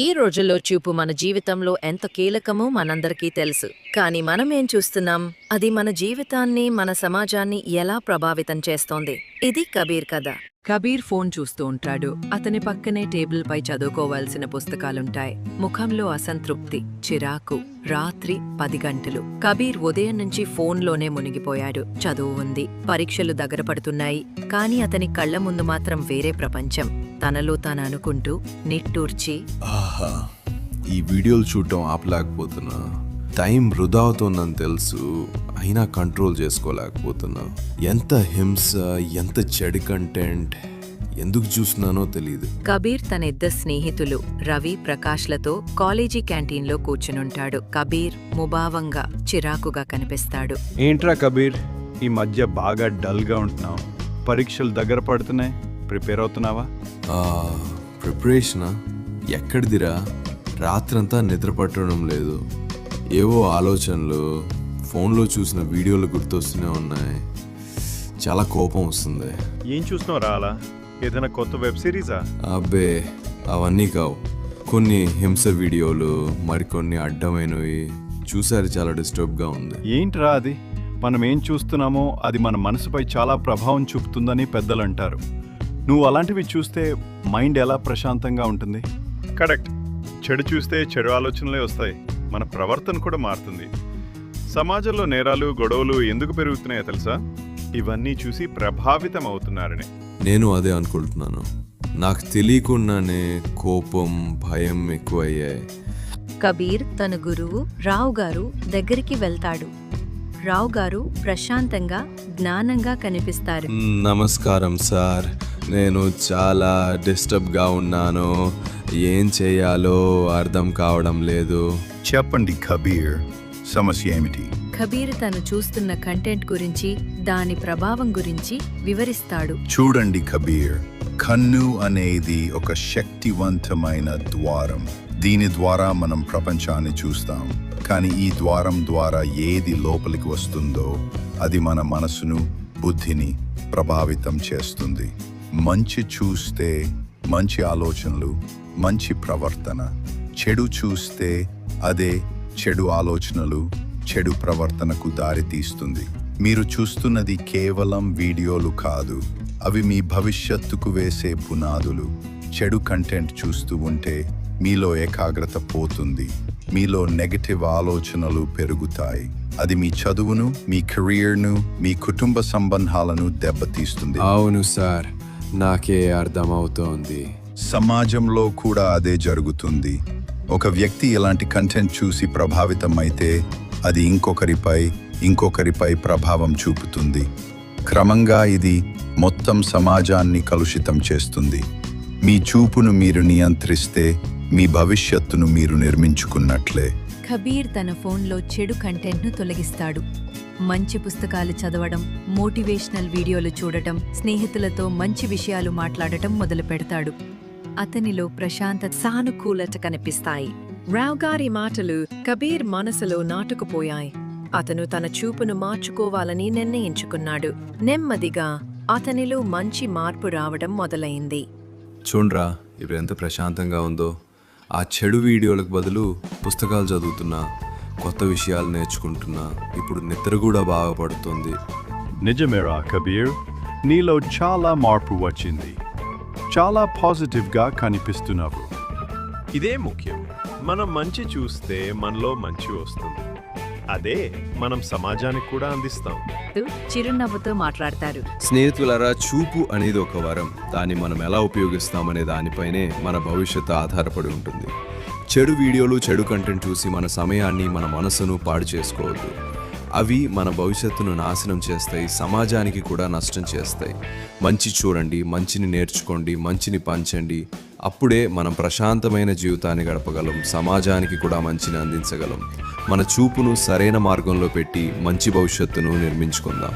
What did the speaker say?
ఈ రోజుల్లో చూపు మన జీవితంలో ఎంత కీలకమో మనందరికీ తెలుసు. కానీ మనం ఏం చూస్తున్నాం? అది మన జీవితాన్ని మన సమాజాన్ని ఎలా ప్రభావితం చేస్తోంది? ఇది కబీర్ కథ. కబీర్ ఫోన్ చూస్తూ ఉంటాడు. అతని పక్కనే టేబుల్ పై చదువుకోవాల్సిన పుస్తకాలుంటాయి. ముఖంలో అసంతృప్తి చిరాకు రాత్రి పది గంటలు. కబీర్ ఉదయం నుంచి ఫోన్లోనే మునిగిపోయాడు. చదువు ఉంది పరీక్షలు దగ్గర పడుతున్నాయి. కానీ అతని కళ్ళ ముందు మాత్రం వేరే ప్రపంచం. తనలో తాను అనుకుంటూ నిట్టూర్చి ఆహా ఈ వీడియోలు చూడటం ఆపలేకపోతున్నా. టైం వృధా అవుతోందని తెలుసు అయినా కంట్రోల్ చేసుకోలేకపోతున్నా. ఎంత హింస ఎంత చెడు కంటెంట్ ఎందుకు చూస్తున్నానో తెలియదు కబీర్ తన ఇద్దరు స్నేహితులు రవి ప్రకాష్లతో కాలేజీ క్యాంటీన్లో కూర్చునుంటాడు. కబీర్ ముభావంగా చిరాకుగా కనిపిస్తాడు. ఏంట్రా కబీర్? ఈ మధ్య బాగా డల్గా ఉంటున్నావు. పరీక్షలు దగ్గర పడుతున్నాయి. ప్రిపేర్ అవుతున్నావా? ప్రిపరేషనా? ఎక్కడిదిరా? రాత్రంతా నిద్ర పట్టడం లేదు. ఏవో ఆలోచనలు ఫోన్లో చూసిన వీడియోలు గుర్తొస్తూనే ఉన్నాయి. చాలా కోపం వస్తుంది. ఏం చూస్తున్నావు రా అలా? ఏదైనా కొత్త వెబ్ సిరీసా? అబ్బే అవన్నీ కావు. కొన్ని హింస వీడియోలు మరికొన్ని అడ్డమైనవి. చూసారు చాలా డిస్టర్బ్గా ఉంది. ఏంట్రా అది? మనం ఏం చూస్తున్నామో అది మన మనసుపై చాలా ప్రభావం చూపుతుందని పెద్దలు అంటారు నువ్వు అలాంటివి చూస్తే మైండ్ ఎలా ప్రశాంతంగా ఉంటుంది? కరెక్ట్. చెడు చూస్తే చెడు ఆలోచనలే వస్తాయి. మన ప్రవర్తన కూడా మారుతుంది. సమాజంలో నేరాలు గొడవలు ఎందుకు పెరుగుతున్నాయో తెలుసా? ఇవన్నీ చూసి ప్రభావితం అవుతున్నారని. నేను అదే అనుకుంటున్నాను. నాకు తెలియకుండానే కోపం భయం ఎక్కువయ్యాయి. కబీర్ తన గురువు రావు గారు దగ్గరికి వెళ్తాడు. రావు గారు ప్రశాంతంగా జ్ఞానంగా కనిపిస్తారు. నమస్కారం సార్. నేను చాలా డిస్టర్బ్గా ఉన్నాను. ఏం చేయాలో అర్థం కావడం లేదు. చెప్పండి కబీర్ సమస్య ఏమిటి? కబీర్ తను చూస్తున్న కంటెంట్ గురించి దాని ప్రభావం గురించి వివరిస్తాడు. చూడండి కబీర్ కన్ను అనేది ఒక శక్తివంతమైన ద్వారం. దీని ద్వారా మనం ప్రపంచాన్ని చూస్తాం. కానీ ఈ ద్వారం ద్వారా ఏది లోపలికి వస్తుందో అది మన మనసును బుద్ధిని ప్రభావితం చేస్తుంది. మంచి చూస్తే మంచి ఆలోచనలు మంచి ప్రవర్తన. చెడు చూస్తే అదే చెడు ఆలోచనలు చెడు ప్రవర్తనకు దారితీస్తుంది మీరు చూస్తున్నది కేవలం వీడియోలు కాదు. అవి మీ భవిష్యత్తుకు వేసే పునాదులు. చెడు కంటెంట్ చూస్తూ ఉంటే మీలో ఏకాగ్రత పోతుంది. మీలో నెగటివ్ ఆలోచనలు పెరుగుతాయి. అది మీ చదువును మీ కెరియర్ను మీ కుటుంబ సంబంధాలను దెబ్బతీస్తుంది. అవును సార్. నాకే అర్థమవుతోంది. సమాజంలో కూడా అదే జరుగుతుంది. ఒక వ్యక్తి ఇలాంటి కంటెంట్ చూసి ప్రభావితం అయితే అది ఇంకొకరిపై ఇంకొకరిపై ప్రభావం చూపుతుంది. క్రమంగా ఇది మొత్తం సమాజాన్ని కలుషితం చేస్తుంది. మీ చూపును మీరు నియంత్రిస్తే మీ భవిష్యత్తును మీరు నిర్మించుకున్నట్లే. కబీర్ తన ఫోన్లో చెడు కంటెంట్ను తొలగిస్తాడు. మంచి పుస్తకాలు చదవడం మోటివేషనల్ వీడియోలు చూడటం స్నేహితులతో మంచి విషయాలు మాట్లాడటం మొదలు పెడతాడు. అతనిలో ప్రశాంత సానుకూలత కనిపిస్తాయి. రావ్ గారి మాటలు కబీర్ మనసులో నాటుకుపోయాయి. అతను తన చూపును మార్చుకోవాలని నిర్ణయించుకున్నాడు. నెమ్మదిగా అతనిలో మంచి మార్పు రావడం మొదలైంది. చూడ్రా ఇప్పుడు ఎంత ప్రశాంతంగా ఉందో. ఆ చెడు వీడియోలకు బదులు పుస్తకాలు చదువుతున్నా. కొత్త విషయాలు నేర్చుకుంటున్నా. ఇప్పుడు నిద్ర కూడా బాగా పడుతుంది. నిజమేరా కబీర్? నీలో చాలా మార్పు వచ్చింది. చాలా పాజిటివ్గా కనిపిస్తున్నావు. ఇదే ముఖ్యం. మనం మంచి చూస్తే మనలో మంచి వస్తుంది. అదే మనం సమాజానికి కూడా అందిస్తాం. చిరునవ్వుతో మాట్లాడతారు. స్నేహితులరా చూపు అనేది ఒక వరం. దాన్ని మనం ఎలా ఉపయోగిస్తామనే దానిపైనే మన భవిష్యత్తు ఆధారపడి ఉంటుంది. చెడు వీడియోలు చెడు కంటెంట్ చూసి మన సమయాన్ని మన మనసును పాడు చేసుకోవద్దు. అవి మన భవిష్యత్తును నాశనం చేస్తాయి సమాజానికి కూడా నష్టం చేస్తాయి. మంచి చూడండి మంచిని నేర్చుకోండి మంచిని పంచండి. అప్పుడే మనం ప్రశాంతమైన జీవితాన్ని గడపగలం సమాజానికి కూడా మంచిని అందించగలం. మన చూపును సరైన మార్గంలో పెట్టి మంచి భవిష్యత్తును నిర్మించుకుందాం.